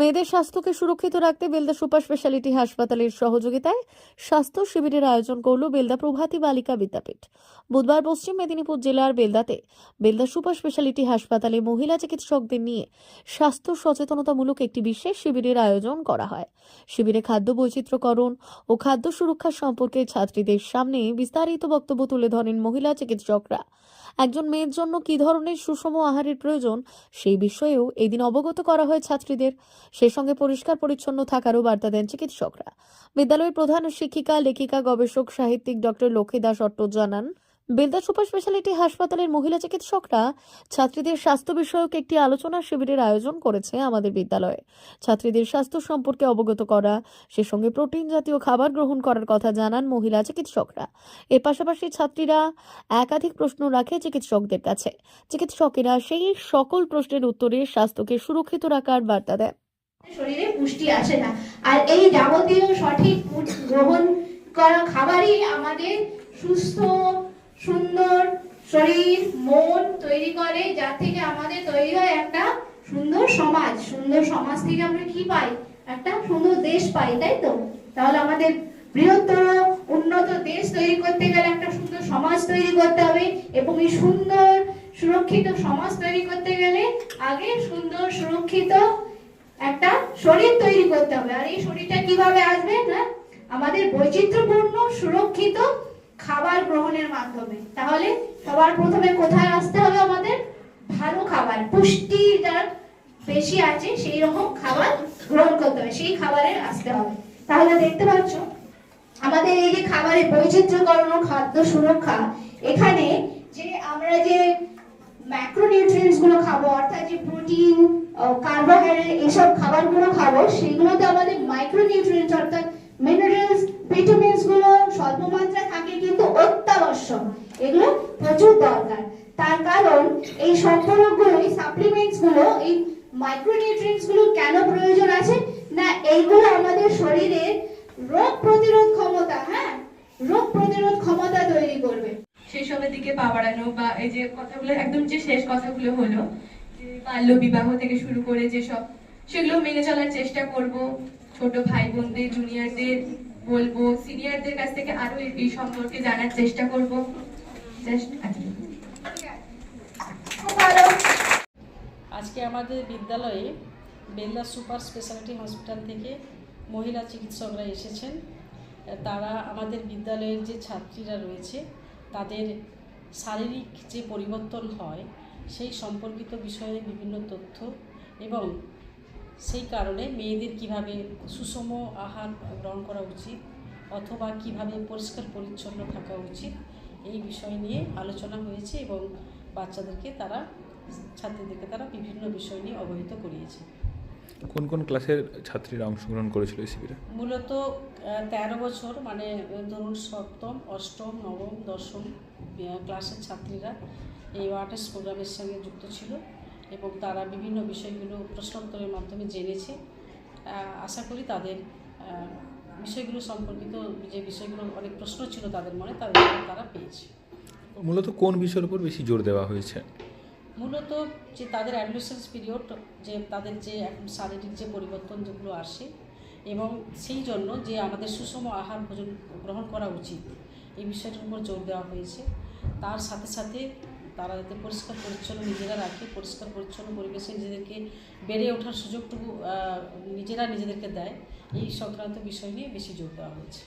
মেয়েদের স্বাস্থ্যকে সুরক্ষিত রাখতে বেলদা সুপার স্পেশালিটি হাসপাতালের সহযোগিতায় স্বাস্থ্য শিবিরের আয়োজন করল বেলদা প্রভাতী বালিকা বিদ্যাপীঠ। বুধবার পশ্চিম মেদিনীপুর জেলার বেলদাতে বেলদা সুপার স্পেশালিটি হাসপাতালে মহিলা চিকিৎসকদের নিয়ে স্বাস্থ্য সচেতনতামূলক একটি বিশেষ শিবিরের আয়োজন করা হয়। শিবিরে খাদ্য বৈচিত্র্যকরণ ও খাদ্য সুরক্ষা সম্পর্কে ছাত্রীদের সামনে বিস্তারিত বক্তব্য তুলে ধরেন মহিলা চিকিৎসকরা। একজন মেয়ের জন্য কী ধরনের সুষম আহারের প্রয়োজন সেই বিষয়েও এদিন অবগত করা হয় ছাত্রীদের। সেই সঙ্গে পরিষ্কার পরিচ্ছন্ন থাকারও বার্তা দেন চিকিৎসকরা। বিদ্যালয়ের প্রধান শিক্ষিকা, লেখিকা, গবেষক, সাহিত্যিক ডক্টর লক্ষ্মী দাস অট্ট জানান, বেলদা সুপার স্পেশালিটি হাসপাতালের মহিলা চিকিৎসকরা ছাত্রীদের স্বাস্থ্য বিষয়ক একটি আলোচনা শিবিরের আয়োজন করেছে আমাদের বিদ্যালয়ে। ছাত্রীদের স্বাস্থ্য সম্পর্কে অবগত করা, সে সঙ্গে প্রোটিন জাতীয় খাবার গ্রহণ করার কথা জানান মহিলা চিকিৎসকরা। এর পাশাপাশি ছাত্রীরা একাধিক প্রশ্ন রাখে চিকিৎসকদের কাছে। চিকিৎসকেরা সেই সকল প্রশ্নের উত্তরে স্বাস্থ্যকে সুরক্ষিত রাখার বার্তা দেন। শরীরে পুষ্টি আসে না। আর এই যাবতীয় সঠিক গ্রহণ করা খাবারই আমাদের সুস্থ, সুন্দর শরীর, মন তৈরি করে, যার থেকে আমাদের তৈরি হয় একটা সুন্দর সমাজ। সুন্দর সমাজ থেকে আমরা কি পাই? একটা সুন্দর দেশ পাই, তাই তো? তাহলে আমাদের বৃহত্তর, উন্নত দেশ তৈরি করতে গেলে একটা সুন্দর সমাজ তৈরি করতে হবে এবং এই সুন্দর, সুরক্ষিত সমাজ তৈরি করতে গেলে আগে সুন্দর, সুরক্ষিত একটা শরীর তৈরি করতে হবে। আর এই শরীরটা কীভাবে আসবে? না, আমাদের বৈচিত্র্যপূর্ণ, সুরক্ষিত খাবার গ্রহণের মাধ্যমে। তাহলে সবার প্রথমে কোথায় আসতে হবে আমাদের? ভালো খাবার, পুষ্টি যার বেশি আছে, সেই রকম খাবার গ্রহণ করতে হবে, সেই খাবারের আসতে হবে। তাহলে দেখতে পাচ্ছ, আমাদের এই যে খাবারের বৈচিত্র্যকরণ, খাদ্য সুরক্ষা, এখানে যে আমরা যে ম্যাক্রোনিউট্রিয়েন্টসগুলো খাব, অর্থাৎ যে প্রোটিন কার্বোহাইড্রেট এসব খাবারগুলো খাব, সেগুলোতে আমাদের মাইক্রোনিউট্রিয়েন্টস অর্থাৎ মিনারেলস ভিটামিনসগুলো স্বল্প থাকে কিন্তু অত্যাবশ্যক। এগুলো প্রচুর দরকার। তার কারণ এই সম্পূর্ণগুলো এই সাপ্লিমেন্টসগুলো, এই মাইক্রোনিউট্রিয়েন্টসগুলো কেন প্রয়োজন আছে? না, এইগুলো আমাদের শরীরের রোগ প্রতিরোধ ক্ষমতা হ্যাঁ? রোগ প্রতিরোধ ক্ষমতা তৈরি করবে। সেসবের দিকে পা বাড়ানো বা এই যে কথাগুলো, একদম যে শেষ কথাগুলো হলো বাল্য বিবাহ থেকে শুরু করে যেসব, সেগুলো মেনে চলার চেষ্টা করব। ছোট ভাই বোনদের জুনিয়রদের বলব সিনিয়রদের কাছ থেকে আরও এই- সম্পর্কে জানার চেষ্টা করব। ভালো। আজকে আমাদের বিদ্যালয়ে বেলদা সুপার স্পেশালিটি হসপিটাল থেকে মহিলা চিকিৎসকরা এসেছেন। তারা আমাদের বিদ্যালয়ের যে ছাত্রীরা রয়েছে, তাদের শারীরিক যে পরিবর্তন হয় সেই সম্পর্কিত বিষয়ে বিভিন্ন তথ্য এবং সেই কারণে মেয়েদের কীভাবে সুষম আহার গ্রহণ করা উচিত অথবা কীভাবে পরিষ্কার পরিচ্ছন্ন থাকা উচিত এই বিষয় নিয়ে আলোচনা হয়েছে এবং বাচ্চাদেরকে তারা ছাত্রীদেরকে তারা বিভিন্ন বিষয় নিয়ে অবহিত করিয়েছে। কোন কোন ক্লাসের ছাত্রীরা অংশগ্রহণ করেছিল এই শিবিরে মূলত তেরো বছর মানে ধরুন সপ্তম অষ্টম নবম দশম ক্লাসের ছাত্রীরা এই ওয়াটার্স প্রোগ্রামের সঙ্গে যুক্ত ছিল এবং তারা বিভিন্ন বিষয়গুলো প্রশ্নোত্তরের মাধ্যমে জেনেছে। আশা করি তাদের বিষয়গুলো সম্পর্কিত যে বিষয়গুলো অনেক প্রশ্ন ছিল তাদের মনে উত্তর তারা পেয়েছে। মূলত কোন বিষয়ের উপর বেশি জোর দেওয়া হয়েছে? মূলত যে তাদের অ্যাডমিশনস পিরিয়ড যে তাদের যে এখন শারীরিক যে পরিবর্তন যেগুলো আসে এবং সেই জন্য যে আমাদের সুষম আহার ভোজন গ্রহণ করা উচিত এই বিষয়টার উপর জোর দেওয়া হয়েছে। তার সাথে সাথে তারা যাতে পরিষ্কার পরিচ্ছন্ন নিজেরা রাখে, পরিষ্কার পরিচ্ছন্ন পরিবেশে নিজেদেরকে বেড়ে ওঠার সুযোগটুকু নিজেরা নিজেদেরকে দেয়, এই সংক্রান্ত বিষয় নিয়ে বেশি জোর দেওয়া হয়েছে।